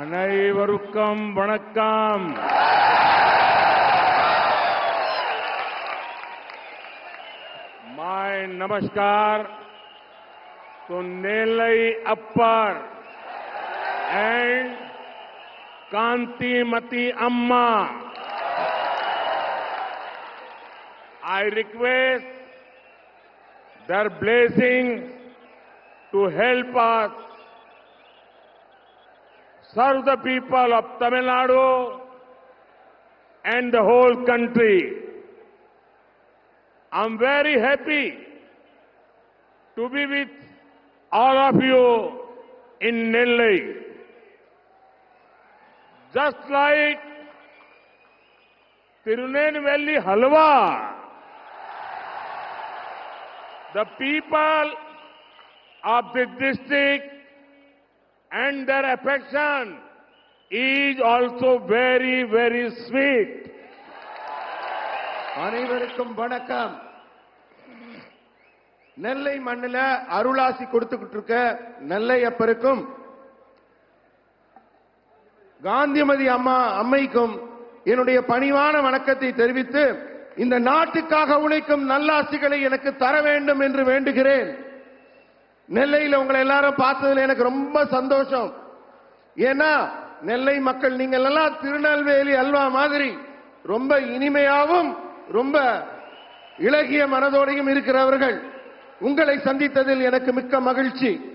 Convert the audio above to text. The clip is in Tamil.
அனைவருக்கும் வணக்கம் my namaskar to Nelai Appar and Kanti Mati Amma. I request their blessing to help us serve the people of Tamil Nadu and the whole country. I'm very happy to be with all of you in Nellai. Just like Tirunelveli Halwa, the people of the district and their affection is also very, very sweet. அனைவருக்கும் வணக்கம் நெல்லை மண்ணில அருளாசி கொடுத்துக்கிட்டு இருக்க நெல்லை அப்பருக்கும் காந்திமதி அம்மா அம்மைக்கும் என்னுடைய பணிவான வணக்கத்தை தெரிவித்து இந்த நாட்டுக்காக உழைக்கும் நல்லாசிகளை எனக்கு தர வேண்டும் என்று வேண்டுகிறேன் நெல்லையில் உங்களை எல்லாரும் பார்த்ததுல எனக்கு ரொம்ப சந்தோஷம். ஏன்னா நெல்லை மக்கள் நீங்கள் எல்லாம் திருநெல்வேலி அல்வா மாதிரி ரொம்ப இனிமையாகவும் ரொம்ப இலகிய மனதோடையும் இருக்கிறவர்கள். உங்களை சந்தித்ததில் எனக்கு மிக்க மகிழ்ச்சி.